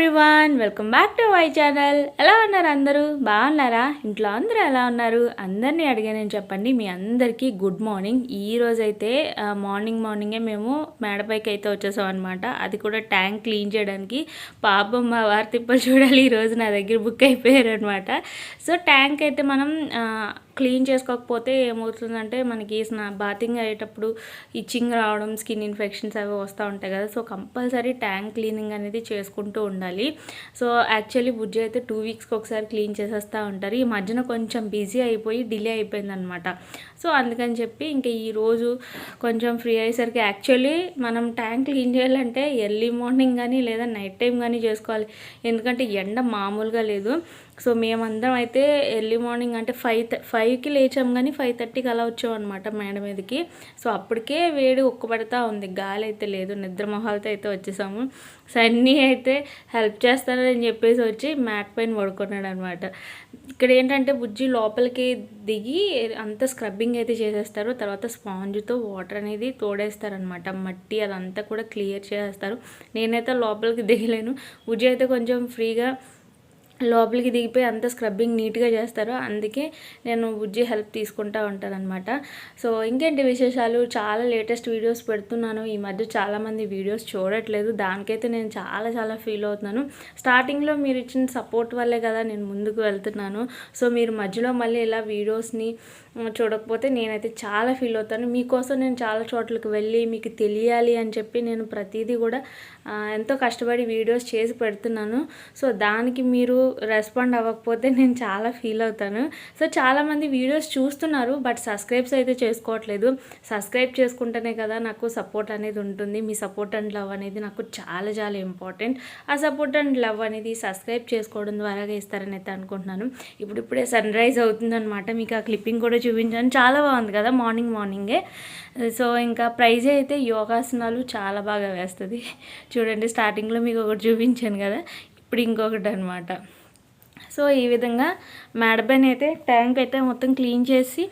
Welcome back to my channel ఎలా ఉన్నారు అందరూ? బాగున్నారా? ఇంట్లో అందరూ ఎలా ఉన్నారు? అందరినీ అడిగానని చెప్పండి. మీ అందరికీ గుడ్ మార్నింగ్ ఈ రోజైతే మార్నింగ్ మార్నింగే మేము మేడపైకి అయితే వచ్చేసాం అనమాట అది కూడా ట్యాంక్ క్లీన్ చేయడానికి. పాపం మా వారి తిప్పలు చూడాలి. ఈరోజు నా దగ్గర బుక్ అయిపోయారు అనమాట సో ట్యాంక్ అయితే మనం క్లీన్ చేసుకోకపోతే ఏమవుతుందంటే మనకి స్నా బాతింగ్ అయ్యేటప్పుడు ఇచ్చింగ్ రావడం స్కిన్ ఇన్ఫెక్షన్స్ అవి వస్తూ ఉంటాయి కదా. సో కంపల్సరీ ట్యాంక్ క్లీనింగ్ అనేది చేసుకుంటూ ఉండాలి. సో యాక్చువల్లీ బుజ్జి అయితే టూ వీక్స్కి ఒకసారి క్లీన్ చేసేస్తూ ఉంటారు. ఈ మధ్యన కొంచెం బిజీ అయిపోయి డిలే అయిపోయిందనమాట. సో అందుకని చెప్పి ఇంకా ఈరోజు కొంచెం ఫ్రీ అయ్యేసరికి యాక్చువల్లీ మనం ట్యాంక్ క్లీన్ చేయాలంటే ఎర్లీ మార్నింగ్ కానీ లేదా నైట్ టైం కానీ చేసుకోవాలి. ఎందుకంటే ఎండ మామూలుగా లేదు. సో మేమందరం అయితే ఎర్లీ మార్నింగ్ అంటే ఫైవ్ ఫైవ్కి లేచాం కానీ ఫైవ్ థర్టీకి అలా వచ్చాం అనమాట మీదకి. సో అప్పటికే వేడి ఉక్కబడతా ఉంది. గాలి అయితే లేదు. నిద్ర మొహాలతో అయితే వచ్చేసాము. సన్నీ అయితే హెల్ప్ చేస్తానని చెప్పేసి వచ్చి మ్యాట్ పైన పడుకున్నాడు అనమాట ఇక్కడ ఏంటంటే బుజ్జి లోపలికి దిగి అంతా స్క్రబ్బింగ్ అయితే చేసేస్తారు. తర్వాత స్పాంజ్తో వాటర్ అనేది తోడేస్తారనమాట మట్టి అదంతా కూడా క్లియర్ చేసేస్తారు. నేనైతే లోపలికి దిగలేను. బుజ్జి అయితే కొంచెం ఫ్రీగా లోపలికి దిగిపోయి అంత స్క్రబ్బింగ్ నీట్గా చేస్తారు అందుకే నేను బుజ్జి హెల్ప్ తీసుకుంటా ఉంటానమాట సో ఇంకేంటి విశేషాలు? చాలా లేటెస్ట్ వీడియోస్ పెడుతున్నాను. ఈ మధ్య చాలామంది వీడియోస్ చూడట్లేదు. దానికైతే నేను చాలా చాలా ఫీల్ అవుతున్నాను. స్టార్టింగ్లో మీరు ఇచ్చిన సపోర్ట్ వల్లే కదా నేను ముందుకు వెళ్తున్నాను. సో మీరు మధ్యలో మళ్ళీ ఇలా వీడియోస్ని చూడకపోతే నేనైతే చాలా ఫీల్ అవుతాను. మీకోసం నేను చాలా చోట్లకి వెళ్ళి మీకు తెలియాలి అని చెప్పి నేను ప్రతిదీ కూడా ఎంతో కష్టపడి వీడియోస్ చేసి పెడుతున్నాను. సో దానికి మీరు రెస్పాండ్ అవ్వకపోతే నేను చాలా ఫీల్ అవుతాను. సో చాలామంది వీడియోస్ చూస్తున్నారు బట్ సబ్స్క్రైబ్స్ అయితే చేసుకోవట్లేదు. సబ్స్క్రైబ్ చేసుకుంటేనే కదా నాకు సపోర్ట్ అనేది ఉంటుంది. మీ సపోర్ట్ అండ్ లవ్ అనేది నాకు చాలా చాలా ఇంపార్టెంట్ ఆ సపోర్ట్ అండ్ లవ్ అనేది సబ్స్క్రైబ్ చేసుకోవడం ద్వారా ఇస్తారని అయితే అనుకుంటున్నాను. ఇప్పుడిప్పుడే సన్ రైజ్ అవుతుందనమాట మీకు ఆ క్లిప్పింగ్ కూడా చూపించాను. చాలా బాగుంది కదా మార్నింగ్ మార్నింగే సో ఇంకా ప్రైజ్ అయితే యోగాసనాలు చాలా బాగా వేస్తుంది. చూడండి స్టార్టింగ్లో మీకు ఒకటి చూపించాను కదా. ఇప్పుడు ఇంకొకటి అనమాట సో ఈ విధంగా మేడపైన అయితే ట్యాంక్ అయితే మొత్తం క్లీన్ చేసి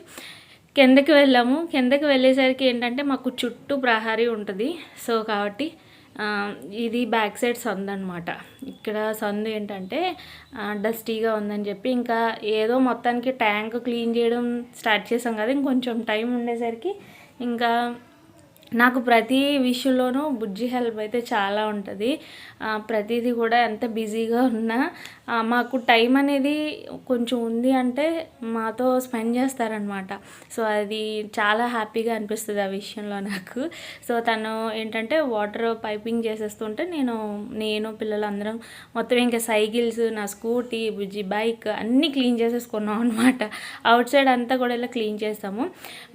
కిందకి వెళ్ళాము. కిందకి వెళ్ళేసరికి ఏంటంటే మాకు చుట్టూ ప్రహారీ ఉంటుంది. సో కాబట్టి ఇది బ్యాక్ సైడ్ సందు అనమాట ఇక్కడ సందు ఏంటంటే డస్టీగా ఉందని చెప్పి ఇంకా ఏదో మొత్తానికి ట్యాంక్ క్లీన్ చేయడం స్టార్ట్ చేసాం కదా ఇంకొంచెం టైం ఉండేసరికి ఇంకా నాకు ప్రతి విషయంలోనూ బుజ్జి హెల్ప్ అయితే చాలా ఉంటుంది. ప్రతిదీ కూడా ఎంత బిజీగా ఉన్నా మాకు టైం అనేది కొంచెం ఉంది అంటే మాతో స్పెండ్ చేస్తారనమాట సో అది చాలా హ్యాపీగా అనిపిస్తుంది ఆ విషయంలో నాకు. సో తను ఏంటంటే వాటర్ పైపింగ్ చేసేస్తుంటే నేను నేను పిల్లలందరం మొత్తం ఇంకా సైకిల్స్ నా స్కూటీ బుజ్జి బైక్ అన్నీ క్లీన్ చేసేసుకున్నాం అనమాట అవుట్ సైడ్ అంతా కూడా ఇలా క్లీన్ చేస్తాము.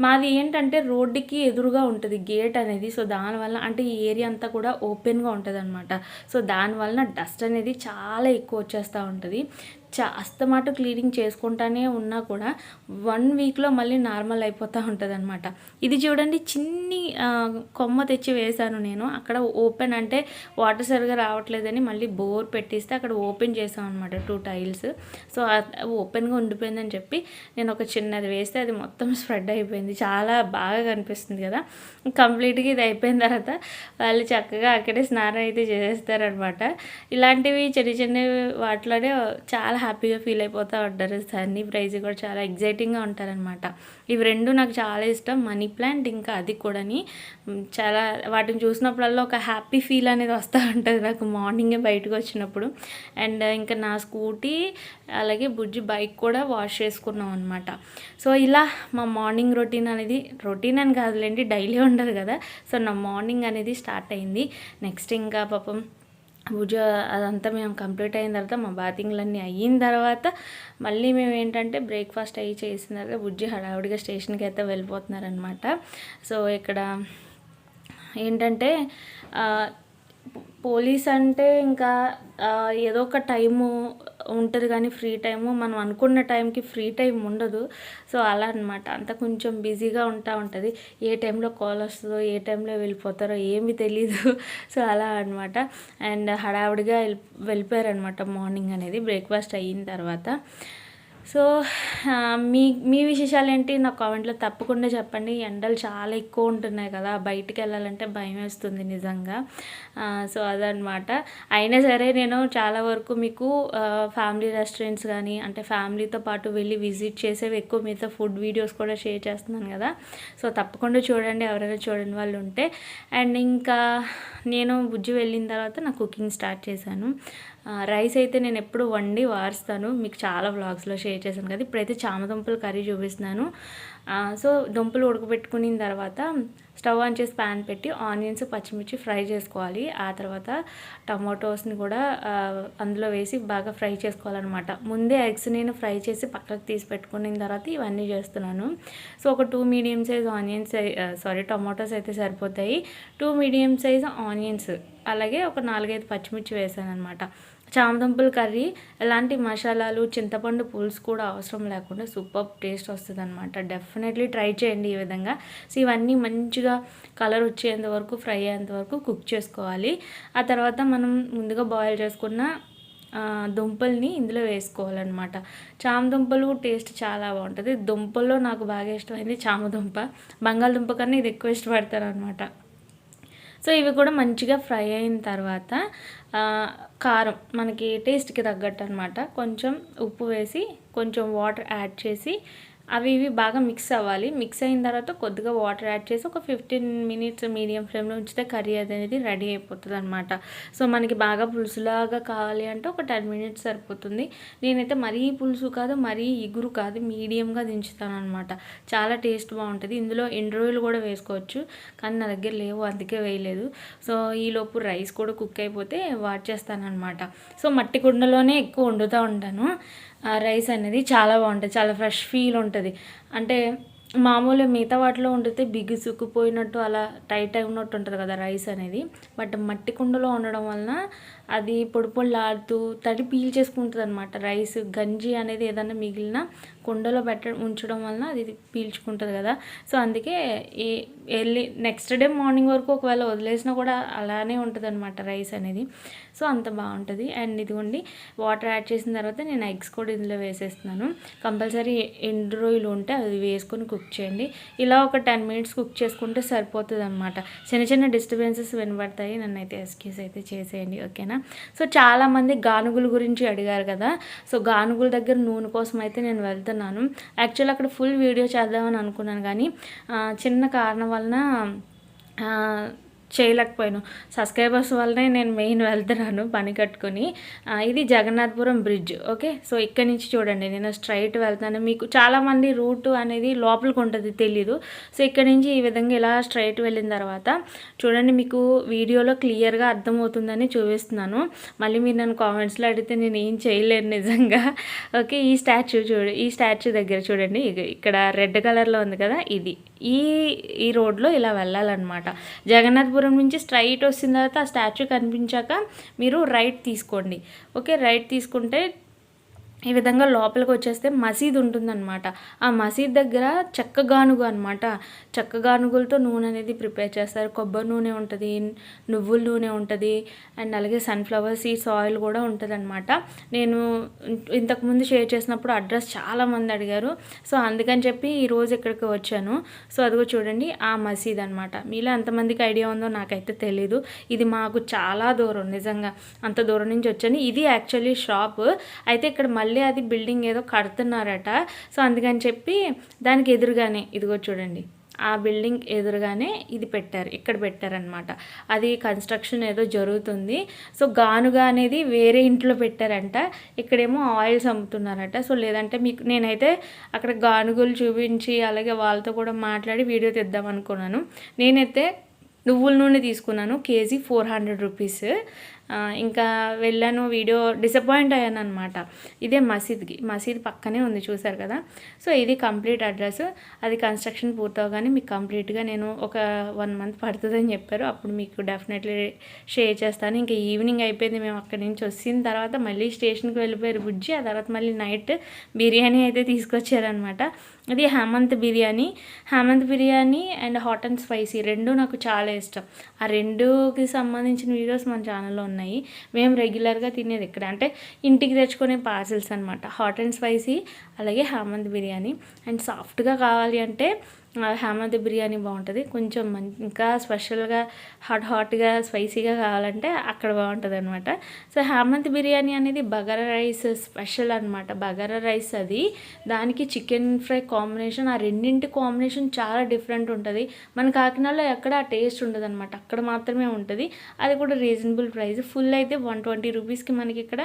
మాది ఏంటంటే రోడ్డుకి ఎదురుగా ఉంటుంది గేట్ అనేది సో దానివల్ల అంటే ఈ ఏరియా అంతా కూడా ఓపెన్గా ఉంటుంది అనమాట సో దానివల్ల డస్ట్ అనేది చాలా ఎక్కువ వచ్చేస్తూ ఉంటుంది. చా అస్తమాట క్లీనింగ్ చేసుకుంటానే ఉన్నా కూడా వన్ వీక్లో మళ్ళీ నార్మల్ అయిపోతూ ఉంటుంది అనమాట ఇది చూడండి చిన్ని కొమ్మ తెచ్చి వేశాను నేను. అక్కడ ఓపెన్ అంటే వాటర్ సరిగా రావట్లేదని మళ్ళీ బోర్ పెట్టిస్తే అక్కడ ఓపెన్ చేసాం అనమాట టూ టైల్స్. సో ఓపెన్గా ఉండిపోయిందని చెప్పి నేను ఒక చిన్నది వేస్తే అది మొత్తం స్ప్రెడ్ అయిపోయింది. చాలా బాగా కనిపిస్తుంది కదా. కంప్లీట్గా ఇది అయిపోయిన తర్వాత వాళ్ళు చక్కగా అక్కడే స్నానం అయితే చేసేస్తారనమాట ఇలాంటివి చిన్న చిన్న వాటిలోనే చాలా హ్యాపీగా ఫీల్ అయిపోతూ ఉంటారు సన్నీ ప్రైజ్ కూడా చాలా ఎగ్జైటింగ్గా ఉంటారనమాట ఇవి రెండు నాకు చాలా ఇష్టం. మనీ ప్లాంట్ ఇంకా అది కూడాని చాలా వాటిని చూసినప్పుడల్లా ఒక హ్యాపీ ఫీల్ అనేది వస్తూ ఉంటుంది నాకు మార్నింగే బయటకు వచ్చినప్పుడు. అండ్ ఇంకా నా స్కూటీ అలాగే బుజ్జి బైక్ కూడా వాష్ చేసుకున్నాం అనమాట సో ఇలా మా మార్నింగ్ రొటీన్ అనేది రొటీన్ అని కాదులేండి డైలీ ఉండదు కదా. సో నా మార్నింగ్ అనేది స్టార్ట్ అయింది. నెక్స్ట్ ఇంకా పాపం పూజ అదంతా మేము కంప్లీట్ అయిన తర్వాత మా బాతింగ్లన్నీ అయిన తర్వాత మళ్ళీ మేము ఏంటంటే బ్రేక్ఫాస్ట్ అయ్యి చేసిన తర్వాత బుజ్జి హడావుడిగా స్టేషన్కి అయితే వెళ్ళిపోతున్నారనమాట సో ఇక్కడ ఏంటంటే పోలీస్ అంటే ఇంకా ఏదో ఒక టైము ఉంటుంది కానీ ఫ్రీ టైము మనం అనుకున్న టైంకి ఫ్రీ టైం ఉండదు. సో అలా అనమాట అంత కొంచెం బిజీగా ఉంటా ఉంటుంది. ఏ టైంలో కాల్ వస్తుందో ఏ టైంలో వెళ్ళిపోతారో ఏమీ తెలీదు. సో అలా అనమాట అండ్ హడావుడిగా వెళ్ళి వెళ్ళిపోయారనమాట మార్నింగ్ అనేది. బ్రేక్ఫాస్ట్ అయిన తర్వాత. సో మీ మీ విశేషాలు ఏంటి నా కామెంట్లో తప్పకుండా చెప్పండి. ఎండలు చాలా ఎక్కువ ఉంటున్నాయి కదా. బయటికి వెళ్ళాలంటే భయం వేస్తుంది నిజంగా సో అదనమాట అయినా సరే నేను చాలా వరకు మీకు ఫ్యామిలీ రెస్టారెంట్స్ కానీ అంటే ఫ్యామిలీతో పాటు వెళ్ళి విజిట్ చేసేవి ఎక్కువ. మీతో ఫుడ్ వీడియోస్ కూడా షేర్ చేస్తున్నాను కదా. సో తప్పకుండా చూడండి. ఎవరైనా చూడని వాళ్ళు ఉంటే. అండ్ ఇంకా నేను బుజ్జి వెళ్ళిన తర్వాత నా కుకింగ్ స్టార్ట్ చేశాను. రైస్ అయితే నేను ఎప్పుడు వండి వారుస్తాను. మీకు చాలా వ్లాగ్స్లో షేర్ చేశాను కదా. ఇప్పుడైతే చామదుంపలు కర్రీ చూపిస్తున్నాను. సో దుంపలు ఉడకబెట్టుకున్న తర్వాత స్టవ్ ఆన్ చేసి ప్యాన్ పెట్టి ఆనియన్స్ పచ్చిమిర్చి ఫ్రై చేసుకోవాలి. ఆ తర్వాత టమాటోస్ని కూడా అందులో వేసి బాగా ఫ్రై చేసుకోవాలన్నమాట. ముందే ఎగ్స్ నేను ఫ్రై చేసి పక్కకు తీసి పెట్టుకున్న తర్వాత ఇవన్నీ చేస్తున్నాను. సో ఒక two medium size onions sorry tomatoes అయితే సరిపోతాయి. టూ మీడియం సైజ్ ఆనియన్స్ అలాగే ఒక నాలుగైదు పచ్చిమిర్చి వేసాను అనమాట చామదుంపల కర్రీ ఎలాంటి మసాలాలు చింతపండు పులుసు కూడా అవసరం లేకుండా సూపర్ టేస్ట్ వస్తుంది అనమాట డెఫినెట్లీ ట్రై చేయండి ఈ విధంగా. సో ఇవన్నీ మంచిగా కలర్ వచ్చేంత వరకు ఫ్రై అయ్యేంత వరకు కుక్ చేసుకోవాలి. ఆ తర్వాత మనం ముందుగా బాయిల్ చేసుకున్న దుంపల్ని ఇందులో వేసుకోవాలన్నమాట. చామదుంపలు టేస్ట్ చాలా బాగుంటుంది. దుంపల్లో నాకు బాగా ఇష్టమైంది చామదుంప. బంగాళదుంప కన్నా ఇది ఎక్కువ ఇష్టపడతారు అనమాట సో ఇవి కూడా మంచిగా ఫ్రై అయిన తర్వాత కారం మనకి టేస్ట్కి తగ్గట్టు అనమాట కొంచెం ఉప్పు వేసి కొంచెం వాటర్ యాడ్ చేసి అవి ఇవి బాగా మిక్స్ అవ్వాలి. మిక్స్ అయిన తర్వాత కొద్దిగా వాటర్ యాడ్ చేసి ఒక ఫిఫ్టీన్ మినిట్స్ మీడియం ఫ్లేమ్లో ఉంచితే కర్రీ అనేది రెడీ అయిపోతుంది అనమాట సో మనకి బాగా పులుసులాగా కావాలి అంటే ఒక టెన్ మినిట్స్ సరిపోతుంది. నేనైతే మరీ పులుసు కాదు మరీ ఇగురు కాదు మీడియంగా దించుతాను అనమాట చాలా టేస్ట్ బాగుంటుంది. ఇందులో ఎండ్రోయిలు కూడా వేసుకోవచ్చు. కానీ నా దగ్గర లేవు అందుకే వేయలేదు. సో ఈలోపు రైస్ కూడా కుక్ అయిపోతే వాడ్చేస్తాను అనమాట సో మట్టి కుండలోనే ఎక్కువ వండుతూ ఉంటాను. ఆ రైస్ అనేది చాలా బాగుంటుంది చాలా ఫ్రెష్ ఫీల్ ఉంటుంది. అంటే మామూలు మిగతా వాటిలో వండితే బిగుసుకుపోయినట్టు అలా టైట్ అయినట్టు ఉంటుంది కదా రైస్ అనేది. బట్ మట్టి కుండలో ఉండడం వలన అది పొడి పొడిలాడుతూ తడి పీల్ చేసుకుంటుంది అనమాట రైస్ గంజి అనేది ఏదైనా మిగిలిన కుండలో పెట్ట ఉంచడం వలన అది పీల్చుకుంటుంది కదా. సో అందుకే ఈ ఎర్లీ నెక్స్ట్ డే మార్నింగ్ వరకు ఒకవేళ వదిలేసినా కూడా అలానే ఉంటుంది అనమాట రైస్ అనేది. సో అంత బాగుంటుంది. అండ్ ఇదిగోండి వాటర్ యాడ్ చేసిన తర్వాత నేను ఎగ్స్ కూడా ఇందులో వేసేస్తున్నాను. కంపల్సరీ ఎండు రొయ్యలు ఉంటే అది వేసుకొని కుక్ చేయండి. ఇలా ఒక టెన్ మినిట్స్ కుక్ చేసుకుంటే సరిపోతుంది అనమాట చిన్న చిన్న డిస్టర్బెన్సెస్ వినబడతాయి. నన్ను అయితే ఎస్కేస్ అయితే చేసేయండి ఓకేనా? సో చాలామంది గానుగుల గురించి అడిగారు కదా. సో గానుగుల దగ్గర నూనె కోసం అయితే నేను వెళ్తాను. వెళ్తున్నాను యాక్చువల్ అక్కడ ఫుల్ వీడియో చేద్దామని అనుకున్నాను కానీ చిన్న కారణం వలన చేయలేకపోయాను. సబ్స్క్రైబర్స్ వల్లనే నేను మెయిన్ వెళ్తున్నాను పని కట్టుకొని. ఇది జగన్నాథపురం బ్రిడ్జ్ ఓకే? సో ఇక్కడ నుంచి చూడండి నేను స్ట్రైట్ వెళ్తాను. మీకు చాలామంది రూట్ అనేది లోపలికి ఉంటుంది తెలీదు. సో ఇక్కడ నుంచి ఈ విధంగా ఇలా స్ట్రైట్ వెళ్ళిన తర్వాత చూడండి మీకు వీడియోలో క్లియర్గా అర్థమవుతుందని చూపిస్తున్నాను. మళ్ళీ మీరు నన్ను కామెంట్స్లో అడిగితే నేను ఏం చేయలేను నిజంగా. ఓకే ఈ స్టాచ్యూ చూడు ఈ స్టాచ్యూ దగ్గర చూడండి ఇక్కడ రెడ్ కలర్లో ఉంది కదా ఇది. ఈ ఈ రోడ్లో ఇలా వెళ్ళాలన్నమాట. జగన్నాథపురం నుంచి స్ట్రైట్ వచ్చిన తర్వాత ఆ స్టాచ్యూ కనిపించాక మీరు రైట్ తీసుకోండి. ఓకే రైట్ తీసుకుంటే ఈ విధంగా లోపలికి వచ్చేస్తే మసీద్ ఉంటుందన్నమాట. ఆ మసీద్ దగ్గర చెక్క గానుగు అనమాట చెక్క గానుగులతో నూనె అనేది ప్రిపేర్ చేస్తారు. కొబ్బరి నూనె ఉంటుంది నువ్వుల నూనె ఉంటుంది అండ్ అలాగే సన్ఫ్లవర్ సీడ్స్ ఆయిల్ కూడా ఉంటుంది అనమాట నేను ఇంతకుముందు షేర్ చేసినప్పుడు అడ్రస్ చాలా మంది అడిగారు. సో అందుకని చెప్పి ఈరోజు ఇక్కడికి వచ్చాను. సో అదిగో చూడండి ఆ మసీద్ అనమాట మీలో ఎంతమందికి ఐడియా ఉందో నాకైతే తెలీదు. ఇది మాకు చాలా దూరం నిజంగా. అంత దూరం నుంచి వచ్చాను. ఇది యాక్చువల్లీ షాప్. అయితే ఇక్కడ మళ్ళీ అది బిల్డింగ్ ఏదో కడుతున్నారట. సో అందుకని చెప్పి దానికి ఎదురుగానే ఇదిగో చూడండి ఆ బిల్డింగ్ ఎదురుగానే ఇది పెట్టారు ఇక్కడ పెట్టారనమాట అది కన్స్ట్రక్షన్ ఏదో జరుగుతుంది. సో గానుగా అనేది వేరే ఇంట్లో పెట్టారంట. ఇక్కడేమో ఆయిల్స్ అమ్ముతున్నారట సో లేదంటే మీకు నేనైతే అక్కడ గానుగులు చూపించి అలాగే వాళ్ళతో కూడా మాట్లాడి వీడియో తెద్దాం అనుకున్నాను. నేనైతే నువ్వుల నూనె తీసుకున్నాను కేజీ ఫోర్ హండ్రెడ్ రూపీస్. ఇంకా వెళ్ళాను వీడియో డిసప్పాయింట్ అయ్యాను అనమాట ఇదే మసీద్కి. మసీద్ పక్కనే ఉంది చూసారు కదా? సో ఇది కంప్లీట్ అడ్రస్. అది కన్స్ట్రక్షన్ పూర్తవగానే మీకు కంప్లీట్గా నేను ఒక వన్ మంత్ పడుతుందని చెప్పారు. అప్పుడు మీకు డెఫినెట్లీ షేర్ చేస్తాను. ఇంకా ఈవినింగ్ అయిపోయింది మేము అక్కడి నుంచి వచ్చిన తర్వాత మళ్ళీ స్టేషన్కి వెళ్ళిపోయారు బుజ్జి. ఆ తర్వాత మళ్ళీ నైట్ బిర్యానీ అయితే తీసుకొచ్చారనమాట ఇది Hemanth biryani. Hemanth biryani and hot and spicy రెండు నాకు చాలా ఇష్టం. ఆ రెండుకి సంబంధించిన వీడియోస్ మన ఛానల్లో ఉన్నాయి. మేము రెగ్యులర్గా తినేది ఇక్కడ. అంటే ఇంటికి తెచ్చుకునే పార్సిల్స్ అనమాట హాట్ అండ్ స్పైసీ అలాగే హేమంత్ బిర్యానీ. అండ్ సాఫ్ట్గా కావాలి అంటే ఆ, బిర్యానీ బాగుంటుంది. కొంచెం ఇంకా స్పెషల్గా హాట్ హాట్గా స్పైసీగా కావాలంటే అక్కడ బాగుంటుంది అనమాట సో హేమంత్ బిర్యానీ అనేది బగారా రైస్ స్పెషల్ అనమాట బగారా రైస్ అది. దానికి చికెన్ ఫ్రై కాంబినేషన్ ఆ రెండింటి కాంబినేషన్ చాలా డిఫరెంట్ ఉంటుంది. మన కాకినాడలో ఎక్కడ ఆ టేస్ట్ ఉండదు అనమాట అక్కడ మాత్రమే ఉంటుంది. అది కూడా రీజనబుల్ ప్రైస్. ఫుల్ అయితే వన్ ట్వంటీ రూపీస్కి మనకి ఇక్కడ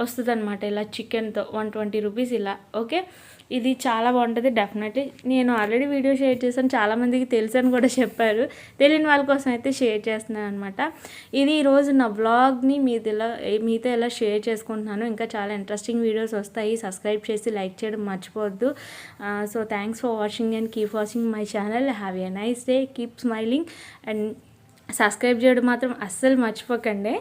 వస్తుంది అనమాట ఇలా చికెన్తో వన్ ట్వంటీ రూపీస్ ఇలా. ఓకే? ఇది చాలా బాగుంటుంది డెఫినెట్లీ నేను ఆల్రెడీ వీడియో షేర్ చేశాను చాలామందికి తెలుసు అని కూడా చెప్పారు. తెలియని వాళ్ళ కోసం అయితే షేర్ చేస్తున్నాను అనమాట ఇది ఈరోజు నా వ్లాగ్ని మీతో ఇలా మీతో ఎలా షేర్ చేసుకుంటున్నాను. ఇంకా చాలా ఇంట్రెస్టింగ్ వీడియోస్ వస్తాయి. సబ్స్క్రైబ్ చేసి లైక్ చేయడం మర్చిపోవద్దు. So thanks for watching and keep watching my channel have a nice day keep smiling and subscribe చేయడం మాత్రం అస్సలు మర్చిపోకండి.